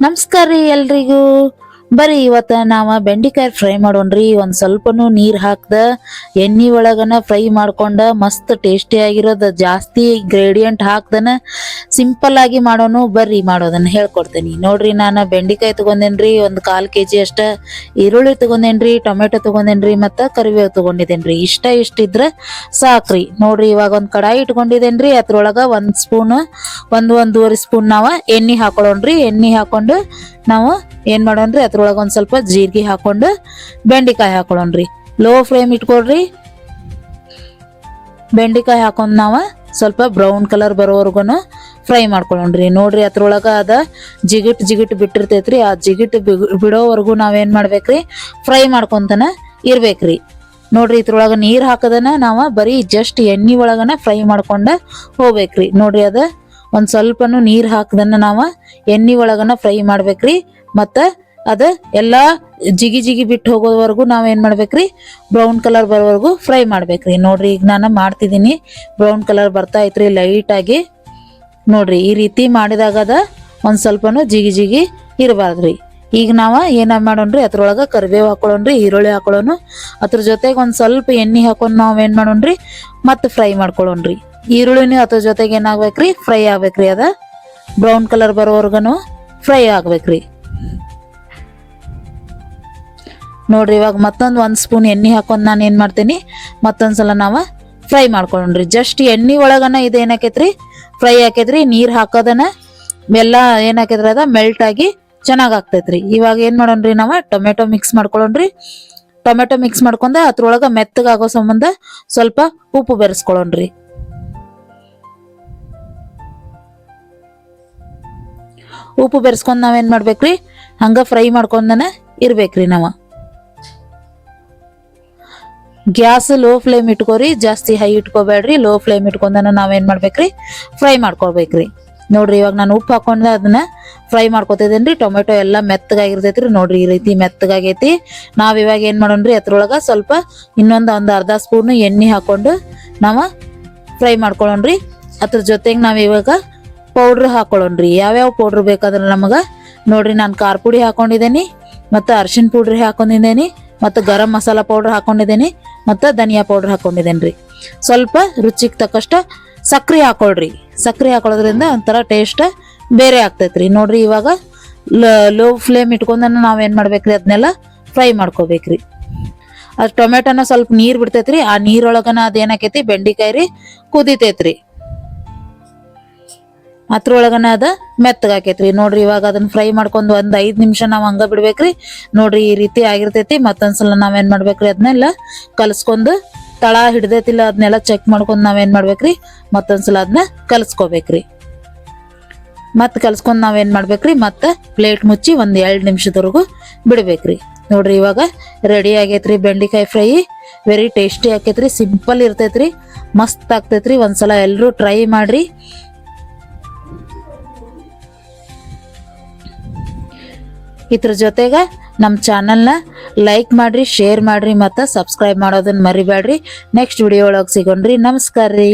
ನಮಸ್ಕಾರ ರೀ ಎಲ್ರಿಗೂ. ಬರ್ರಿ ಇವತ್ತ ನಾವ ಬೆಂಡಿಕಾಯಿ ಫ್ರೈ ಮಾಡೋಣ್ರಿ. ಒಂದ್ ಸ್ವಲ್ಪನು ನೀರ್ ಹಾಕ್ದ, ಎಣ್ಣಿ ಒಳಗನ ಫ್ರೈ ಮಾಡ್ಕೊಂಡ ಮಸ್ತ್ ಟೇಸ್ಟಿ ಆಗಿರೋದ, ಜಾಸ್ತಿ ಗ್ರೇಡಿಯಂಟ್ ಹಾಕ್ದನ ಸಿಂಪಲ್ ಆಗಿ ಮಾಡೋನು ಬರ್ರಿ ಮಾಡೋದನ್ನ ಹೇಳ್ಕೊಡ್ತೇನಿ. ನೋಡ್ರಿ ನಾನು ಬೆಂಡಿಕಾಯಿ ತಗೊಂಡೇನ್ರಿ, ಒಂದ್ ಕಾಲ್ ಕೆಜಿ ಅಷ್ಟ ಈರುಳ್ಳಿ ತಗೊಂಡೇನ್ರಿ, ಟೊಮೆಟೊ ತಗೊಂಡೇನ್ರಿ, ಮತ್ತ ಕರಿಬೇವು ತಗೊಂಡಿದ್ದೇನ್ರಿ. ಇಷ್ಟ ಇಷ್ಟ ಇದ್ರ ಸಾಕ್ರಿ. ನೋಡ್ರಿ ಇವಾಗ ಒಂದ್ ಕಡಾಯಿ ಇಟ್ಕೊಂಡಿದೇನ್ರಿ ಅದ್ರೊಳಗ ಒಂದ್ ಸ್ಪೂನ್ ಒಂದ್ ಒಂದೂವರೆ ಸ್ಪೂನ್ ನಾವ ಎಣ್ಣಿ ಹಾಕೊಳ್ಳೋಣ್ರಿ ಎಣ್ಣೆ ಹಾಕೊಂಡು ನಾವು ಏನ್ ಮಾಡೋಣ್ರಿ ಅದ್ರೊಳಗ ಒಂದ್ ಸ್ವಲ್ಪ ಜೀರಿಗೆ ಹಾಕೊಂಡು ಬೆಂಡಿಕಾಯಿ ಹಾಕೊಳ್ಳೋಣ್ರಿ. Low flame ಇಟ್ಕೊಳ್ರಿ. ಬೆಂಡಿಕಾಯಿ ಹಾಕೊಂಡ್ ನಾವ ಸ್ವಲ್ಪ ಬ್ರೌನ್ ಕಲರ್ ಬರೋವರೆಗೂ ಫ್ರೈ ಮಾಡ್ಕೊಳ್ಳೋಣ್ರಿ. ನೋಡ್ರಿ ಅದ್ರೊಳಗ ಅದ ಜಿಗಿಟ್ ಜಿಗಿಟ್ ಬಿಟ್ಟಿರ್ತೈತ್ರಿ. ಆ ಜಿಗಿಟ್ ಬಿಡೋವರೆಗೂ ನಾವೇನ್ ಮಾಡ್ಬೇಕ್ರಿ? ಫ್ರೈ ಮಾಡ್ಕೊಂತನ ಇರ್ಬೇಕ್ರಿ. ನೋಡ್ರಿ ಇದ್ರೊಳಗ ನೀರ್ ಹಾಕದನ ನಾವ ಬರೀ ಜಸ್ಟ್ ಎಣ್ಣಿ ಒಳಗನ ಫ್ರೈ ಮಾಡ್ಕೊಂಡ ಹೋಗ್ಬೇಕ್ರಿ. ನೋಡ್ರಿ ಅದ ಒಂದ್ ಸ್ವಲ್ಪನು ನೀರ್ ಹಾಕದನ್ನ ನಾವ ಎಣ್ಣಿ ಒಳಗನ ಫ್ರೈ ಮಾಡ್ಬೇಕ್ರಿ. ಮತ್ತ ಅದ ಎಲ್ಲ ಜಿಗಿ ಜಿಗಿ ಬಿಟ್ಟು ಹೋಗೋವರೆಗೂ ನಾವ್ ಏನ್ ಮಾಡ್ಬೇಕ್ರಿ? ಬ್ರೌನ್ ಕಲರ್ ಬರೋವರೆಗೂ ಫ್ರೈ ಮಾಡ್ಬೇಕ್ರಿ. ನೋಡ್ರಿ, ಈಗ ನಾನು ಮಾಡ್ತಿದೀನಿ ಬ್ರೌನ್ ಕಲರ್ ಬರ್ತಾ ಐತ್ರಿ ಲೈಟ್ ಆಗಿ. ನೋಡ್ರಿ, ಈ ರೀತಿ ಮಾಡಿದಾಗ ಅದ ಒಂದ್ ಸ್ವಲ್ಪನು ಜಿಗಿ ಜಿಗಿ ಇರಬಾರ್ದ್ರಿ. ಈಗ ನಾವ ಏನ ಮಾಡೋಣ್ರಿ? ಅದ್ರೊಳಗ ಕರಿಬೇವು ಹಾಕೊಳ್ಳೋಣ್ರಿ, ಈರುಳ್ಳಿ ಹಾಕೊಳ್ಳೋನು. ಅದ್ರ ಜೊತೆಗೆ ಒಂದ್ ಸ್ವಲ್ಪ ಎಣ್ಣೆ ಹಾಕೊಂಡು ನಾವ್ ಏನ್ ಮಾಡೋಣ್ರಿ? ಮತ್ತೆ ಫ್ರೈ ಮಾಡ್ಕೊಳ್ಳೋಣ್ರಿ. ಈರುಳ್ಳಿನ ಅದ್ರ ಜೊತೆಗೆ ಏನಾಗ್ಬೇಕ್ರಿ ಫ್ರೈ ಆಗ್ಬೇಕ್ರಿ ಅದ. ಬ್ರೌನ್ ಕಲರ್ ಬರೋವರ್ಗನು ಫ್ರೈ ಆಗ್ಬೇಕ್ರಿ. ನೋಡ್ರಿ, ಇವಾಗ ಮತ್ತೊಂದು ಒಂದು ಸ್ಪೂನ್ ಎಣ್ಣೆ ಹಾಕೊಂಡು ನಾನು ಏನು ಮಾಡ್ತೀನಿ? ಮತ್ತೊಂದ್ಸಲ ನಾವು ಫ್ರೈ ಮಾಡ್ಕೊಳ್ಳೋಣ್ರಿ ಜಸ್ಟ್ ಎಣ್ಣೆ ಒಳಗನ ಇದು ಏನಾಕೈತ್ರಿ? ಫ್ರೈ ಹಾಕೈತ್ರಿ, ನೀರು ಹಾಕೋದನ್ನ ಎಲ್ಲ ಏನಾಕೈತ್ರಿ ಅದ? ಮೆಲ್ಟ್ ಆಗಿ ಚೆನ್ನಾಗಿ ಆಗ್ತೈತ್ರಿ. ಇವಾಗ ಏನು ಮಾಡೋಣ್ರಿ ನಾವು? ಟೊಮೆಟೊ ಮಿಕ್ಸ್ ಮಾಡ್ಕೊಳ್ಳೋಣ್ರಿ ಟೊಮೆಟೊ ಮಿಕ್ಸ್ ಮಾಡ್ಕೊಂಡ ಅದ್ರೊಳಗೆ ಮೆತ್ತಗಾಗೋ ಸಂಬಂಧ ಸ್ವಲ್ಪ ಉಪ್ಪು ಬೆರೆಸ್ಕೊಳ್ಳೋಣ್ರಿ ಉಪ್ಪು ಬೆರೆಸ್ಕೊಂಡು ನಾವೇನು ಮಾಡ್ಬೇಕ್ರಿ? ಹಂಗೆ ಫ್ರೈ ಮಾಡ್ಕೊಂಡನ ಇರ್ಬೇಕ್ರಿ ನಾವ. ಗ್ಯಾಸ್ ಲೋ ಫ್ಲೇಮ್ ಇಟ್ಕೋರಿ, ಜಾಸ್ತಿ ಹೈ ಇಟ್ಕೋಬೇಡ್ರಿ, ಲೋ ಫ್ಲೇಮ್ ಇಟ್ಕೊಂಡನ ನಾವೇನ್ ಮಾಡ್ಬೇಕ್ರಿ? ಫ್ರೈ ಮಾಡ್ಕೊಬೇಕ್ರಿ. ನೋಡ್ರಿ, ಇವಾಗ ನಾನು ಉಪ್ಪು ಹಾಕೊಂಡ ಅದನ್ನ ಫ್ರೈ ಮಾಡ್ಕೊತಿದ್ದೇನ್ರಿ ಟೊಮೆಟೊ ಎಲ್ಲ ಮೆತ್ತಗಾಗಿರ್ತೈತ್ರಿ. ನೋಡ್ರಿ, ಈ ರೀತಿ ಮೆತ್ತಗಾಗೈತಿ. ನಾವ್ ಇವಾಗ ಏನ್ ಮಾಡೋಣ್ರಿ ಅದ್ರೊಳಗ ಸ್ವಲ್ಪ ಇನ್ನೊಂದು ಒಂದ್ ಅರ್ಧ ಸ್ಪೂನ್ ಎಣ್ಣೆ ಹಾಕೊಂಡು ನಾವ ಫ್ರೈ ಮಾಡ್ಕೊಳ್ಳೋಣ್ರಿ ಅದ್ರ ಜೊತೆಗೆ ನಾವ್ ಇವಾಗ ಪೌಡ್ರ್ ಹಾಕೊಳ್ಳೋಣ್ರಿ ಯಾವ್ಯಾವ ಪೌಡ್ರ್ ಬೇಕಾದ್ರೆ ನಮಗ. ನೋಡ್ರಿ, ನಾನು ಖಾರ ಪುಡಿ ಹಾಕೊಂಡಿದ್ದೇನೆ ಮತ್ತು ಅರ್ಶಿನ ಪುಡ್ರಿ ಹಾಕೊಂಡಿದ್ದೇನಿ ಮತ್ತು ಗರಂ ಮಸಾಲ ಪೌಡರ್ ಹಾಕೊಂಡಿದ್ದೀನಿ ಮತ್ತು ಧನಿಯಾ ಪೌಡರ್ ಹಾಕೊಂಡಿದ್ದೇನ್ರಿ ಸ್ವಲ್ಪ ರುಚಿಗೆ ತಕ್ಕಷ್ಟು ಸಕ್ಕರೆ ಹಾಕೊಳ್ರಿ. ಸಕ್ಕರೆ ಹಾಕೊಳ್ಳೋದ್ರಿಂದ ಒಂಥರ ಟೇಸ್ಟ್ ಬೇರೆ ಆಗ್ತೈತ್ರಿ ನೋಡ್ರಿ ಇವಾಗ ಲೋ ಫ್ಲೇಮ್ ಇಟ್ಕೊಂಡನ ನಾವೇನು ಮಾಡ್ಬೇಕ್ರಿ? ಅದನ್ನೆಲ್ಲ ಫ್ರೈ ಮಾಡ್ಕೋಬೇಕ್ರಿ. ಅದು ಟೊಮೆಟೊನ ಸ್ವಲ್ಪ ನೀರು ಬಿಡ್ತೈತ್ರಿ ಆ ನೀರೊಳಗನ ಅದೇನಾಕೈತಿ? ಬೆಂಡಿಕಾಯಿ ರೀ. ಕುದಿತೈತ್ರಿ ಅದ್ರೊಳಗನ ಅದ ಮೆತ್ತಗಾಕೈತ್ರಿ ನೋಡ್ರಿ ಇವಾಗ ಅದನ್ನ ಫ್ರೈ ಮಾಡ್ಕೊಂಡು ಒಂದ್ ಐದ್ ನಿಮಿಷ ನಾವ್ ಹಂಗ ಬಿಡ್ಬೇಕ್ರಿ. ನೋಡ್ರಿ ಈ ರೀತಿ ಆಗಿರ್ತೈತಿ. ಮತ್ತೊಂದ್ಸಲ ನಾವೇನ್ ಮಾಡ್ಬೇಕ್ರಿ ಅದನ್ನೆಲ್ಲ ಕಲಸ್ಕೊಂಡು ತಳ ಹಿಡ್ದೈತಿಲ್ಲ ಅದನ್ನೆಲ್ಲ ಚೆಕ್ ಮಾಡ್ಕೊಂಡು ನಾವೇನ್ ಮಾಡ್ಬೇಕ್ರಿ? ಮತ್ತೊಂದ್ಸಲ ಅದನ್ನ ಕಲಸ್ಕೋಬೇಕ್ರಿ. ಮತ್ ಕಲ್ಸ್ಕೊಂಡ್ ನಾವೇನ್ ಮಾಡ್ಬೇಕ್ರಿ? ಮತ್ತ ಪ್ಲೇಟ್ ಮುಚ್ಚಿ ಒಂದ್ ಎರಡ್ ನಿಮಿಷದವರೆಗೂ ಬಿಡ್ಬೇಕ್ರಿ. ನೋಡ್ರಿ ಇವಾಗ ರೆಡಿ ಆಗೈತ್ರಿ ಬೆಂಡಿಕಾಯಿ ಫ್ರೈ ವೆರಿ ಟೇಸ್ಟಿ ಆಕೈತ್ರಿ ಸಿಂಪಲ್ ಇರ್ತೈತ್ರಿ. ಮಸ್ತ್ ಆಗ್ತೈತ್ರಿ. ಒಂದ್ಸಲ ಎಲ್ಲರೂ ಟ್ರೈ ಮಾಡ್ರಿ. ಇದ್ರ ಜೊತೆಗೆ ನಮ್ಮ ಚಾನಲ್ನ ಲೈಕ್ ಮಾಡ್ರಿ ಶೇರ್ ಮಾಡ್ರಿ ಮತ್ತು ಸಬ್ಸ್ಕ್ರೈಬ್ ಮಾಡೋದನ್ನು ಮರಿಬೇಡ್ರಿ ನೆಕ್ಸ್ಟ್ ವಿಡಿಯೋ ಒಳಗೆ ಸಿಗೋಣ್ರಿ. ನಮಸ್ಕಾರ ರೀ